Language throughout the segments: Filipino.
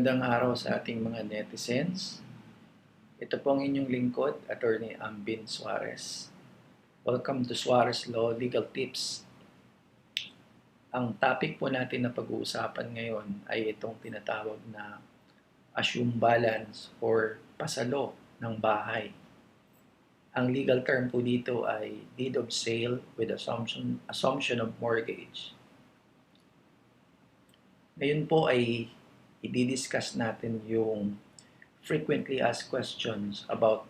Magandang araw sa ating mga netizens. Ito po ang inyong lingkod, Attorney Ambin Suarez. Welcome to Suarez Law Legal Tips. Ang topic po natin na pag-uusapan ngayon ay itong tinatawag na assume balance or pasalo ng bahay. Ang legal term po dito ay deed of sale with assumption, assumption of mortgage. Ngayon po ay i-discuss natin yung frequently asked questions about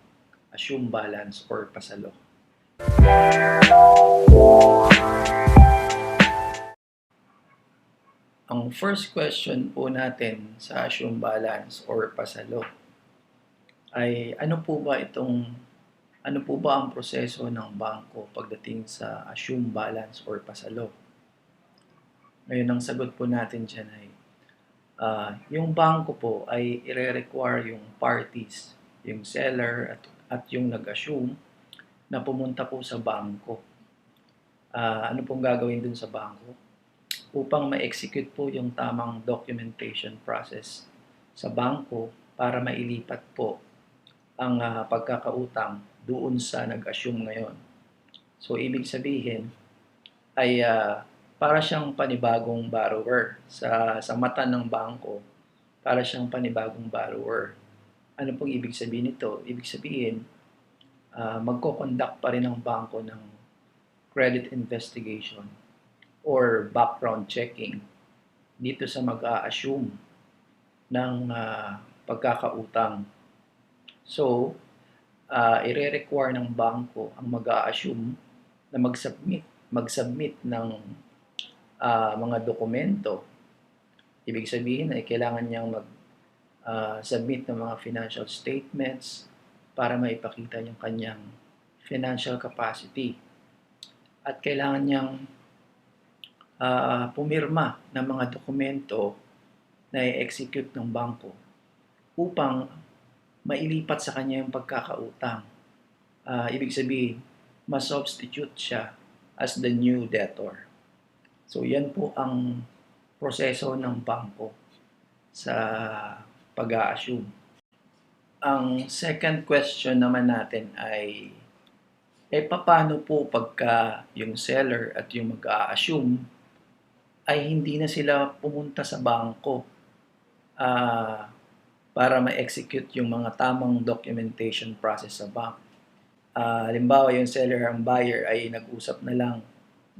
assume balance or pasalo. Ang first question po natin sa assume balance or pasalo ay ano po ba itong ano po ba ang proseso ng bangko pagdating sa assume balance or pasalo? Ngayon, ang sagot po natin dyan ay ah, yung bangko po ay ire-require yung parties, yung seller at, at yung nag-assume na pumunta po sa bangko. Ah, ano pong gagawin dun sa bangko? Upang ma-execute po yung tamang documentation process sa bangko para mailipat po ang ah, pagkakautang doon sa nag-assume ngayon. So, ibig sabihin ay ah, para siyang panibagong borrower sa sa mata ng bangko. Para siyang panibagong borrower. Ano pong ibig sabihin nito? Ibig sabihin uh, magko-conduct pa rin ang bangko ng credit investigation or background checking dito sa mag-a-assume ng uh, pagkakautang. So uh, ire-require ng bangko ang mag-a-assume na mag-submit mag-submit ng uh, mga dokumento. Ibig sabihin ay kailangan niyang mag-submit uh, ng mga financial statements para maipakita yung kanyang financial capacity. At kailangan niyang uh, pumirma ng mga dokumento na i-execute ng bangko upang mailipat sa kanya yung pagkakautang. Uh, ibig sabihin, ma-substitute siya as the new debtor. So yan po ang proseso ng bangko sa pag-a-assume. Ang second question naman natin ay eh paano po pagka yung seller at yung mag-a-assume ay hindi na sila pumunta sa bangko uh, para ma-execute yung mga tamang documentation process sa bank. Uh, halimbawa, yung seller ang buyer ay nag-usap na lang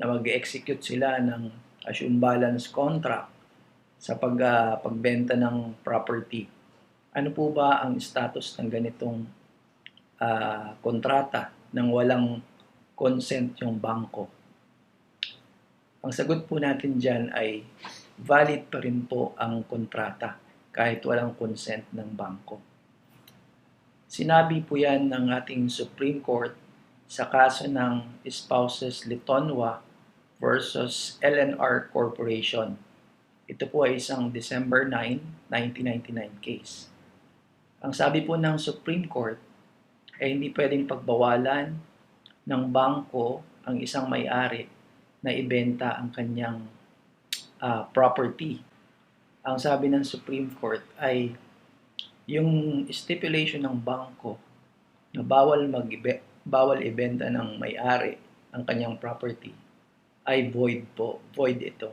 na mag-execute sila ng assume balance contract sa pag, uh, pagbenta ng property. Ano po ba ang status ng ganitong uh, kontrata nang walang consent yung bangko? Ang sagot po natin dyan ay valid pa rin po ang kontrata kahit walang consent ng bangko. Sinabi po yan ng ating Supreme Court sa kaso ng spouses Litonwa versus LNR Corporation. Ito po ay isang December 9, 1999 case. Ang sabi po ng Supreme Court ay hindi pwedeng pagbawalan ng bangko ang isang may-ari na ibenta ang kanyang uh, property. Ang sabi ng Supreme Court ay yung stipulation ng bangko na bawal mag bawal ibenta ng may-ari ang kanyang property ay void po. Void ito.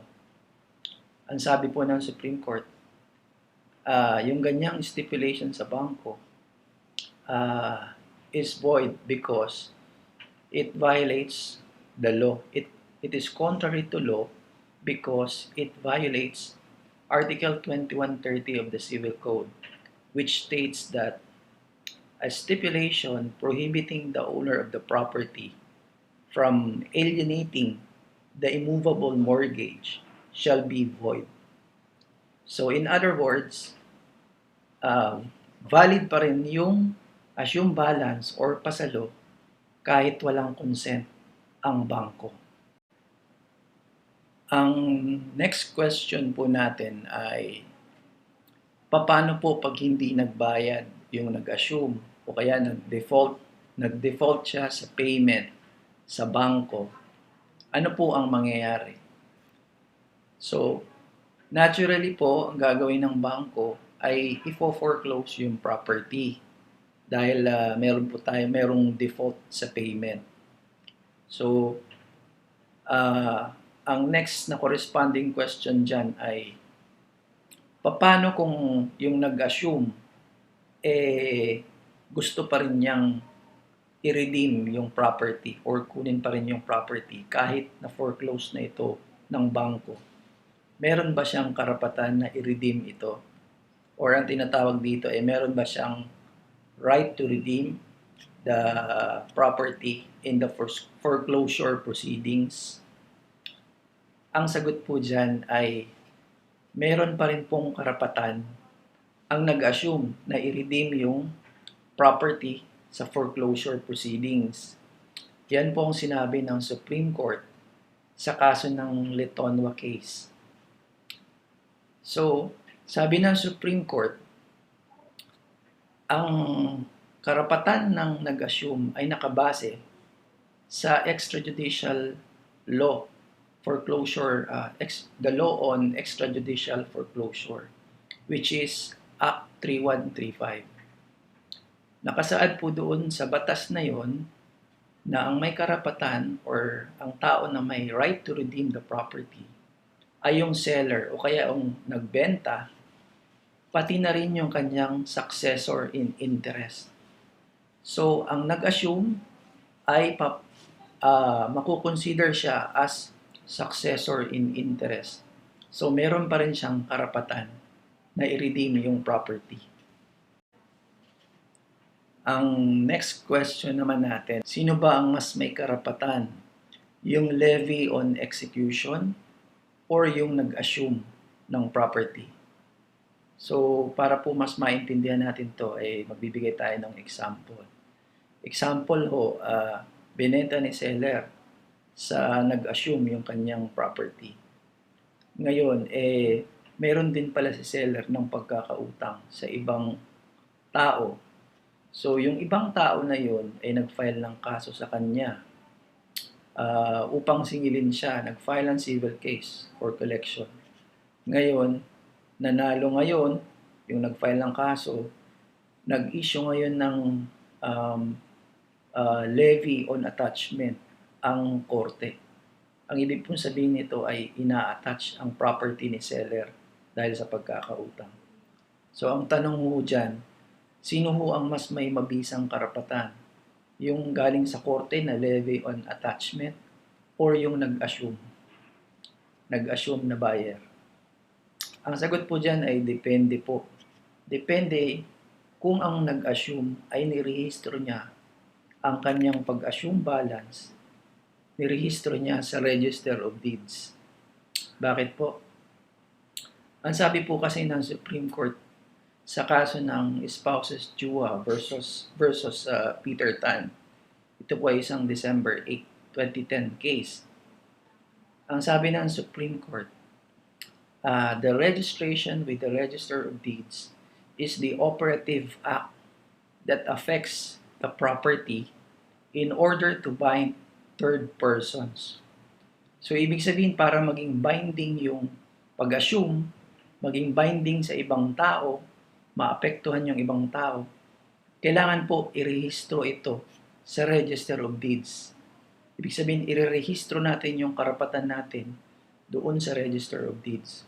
Ang sabi po ng Supreme Court, uh, yung ganyang stipulation sa bangko uh, is void because it violates the law. It, it is contrary to law because it violates Article 2130 of the Civil Code, which states that a stipulation prohibiting the owner of the property from alienating the immovable mortgage shall be void. So in other words, uh, valid pa rin yung assume balance or pasalo kahit walang consent ang bangko. Ang next question po natin ay paano po pag hindi nagbayad yung nag-assume o kaya nag-default nag-default siya sa payment sa bangko ano po ang mangyayari? So, naturally po, ang gagawin ng bangko ay ifo-foreclose yung property dahil ah, meron po tayo merong default sa payment. So, ah, ang next na corresponding question dyan ay paano kung yung nag-assume eh gusto pa rin niyang i-redeem yung property or kunin pa rin yung property kahit na foreclose na ito ng bangko. Meron ba siyang karapatan na i-redeem ito? Or ang tinatawag dito ay meron ba siyang right to redeem the property in the fore- foreclosure proceedings? Ang sagot po dyan ay meron pa rin pong karapatan ang nag-assume na i-redeem yung property sa foreclosure proceedings. Yan po ang sinabi ng Supreme Court sa kaso ng Letonwa case. So, sabi ng Supreme Court, ang karapatan ng nag-assume ay nakabase sa extrajudicial law foreclosure uh, ex, the law on extrajudicial foreclosure which is Act 3135 nakasaad po doon sa batas na yon na ang may karapatan or ang tao na may right to redeem the property ay yung seller o kaya yung nagbenta pati na rin yung kanyang successor in interest. So, ang nag-assume ay pa, uh, makukonsider siya as successor in interest. So, meron pa rin siyang karapatan na i-redeem yung property. Ang next question naman natin, sino ba ang mas may karapatan? Yung levy on execution or yung nag-assume ng property? So, para po mas maintindihan natin to, ay magbibigay tayo ng example. Example ho, uh, binenta ni seller sa nag-assume yung kanyang property. Ngayon, eh, meron din pala si seller ng pagkakautang sa ibang tao So, yung ibang tao na yun ay nag-file ng kaso sa kanya uh, upang singilin siya. Nag-file ng civil case for collection. Ngayon, nanalo ngayon, yung nag-file ng kaso, nag-issue ngayon ng um, uh, levy on attachment ang korte. Ang ibig pong sabihin nito ay ina-attach ang property ni seller dahil sa pagkakautang. So, ang tanong mo dyan, Sino ho ang mas may mabisang karapatan? Yung galing sa korte na levy on attachment or yung nag-assume? Nag-assume na buyer. Ang sagot po dyan ay depende po. Depende kung ang nag-assume ay nirehistro niya ang kanyang pag-assume balance, nirehistro niya sa Register of Deeds. Bakit po? Ang sabi po kasi ng Supreme Court sa kaso ng spouses Chua versus versus uh, Peter Tan. Ito po ay isang December 8, 2010 case. Ang sabi ng Supreme Court, uh, the registration with the Register of Deeds is the operative act that affects the property in order to bind third persons. So, ibig sabihin, para maging binding yung pag-assume, maging binding sa ibang tao, maapektuhan yung ibang tao, kailangan po irehistro ito sa Register of Deeds. Ibig sabihin, irerehistro natin yung karapatan natin doon sa Register of Deeds.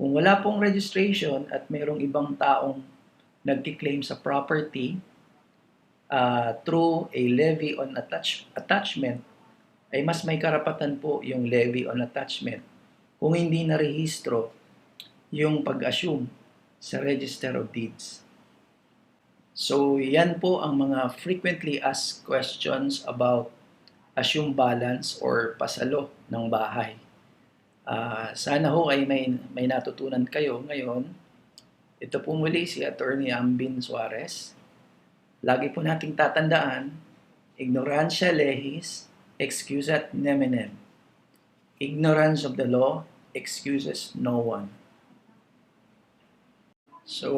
Kung wala pong registration at mayroong ibang taong nagki-claim sa property uh, through a levy on attach- attachment, ay mas may karapatan po yung levy on attachment kung hindi na rehistro yung pag-assume sa Register of Deeds. So, yan po ang mga frequently asked questions about assume balance or pasalo ng bahay. Uh, sana ho ay may, may natutunan kayo ngayon. Ito po muli si Attorney Ambin Suarez. Lagi po nating tatandaan, ignorancia lehis, excusat neminem. Ignorance of the law excuses no one. So,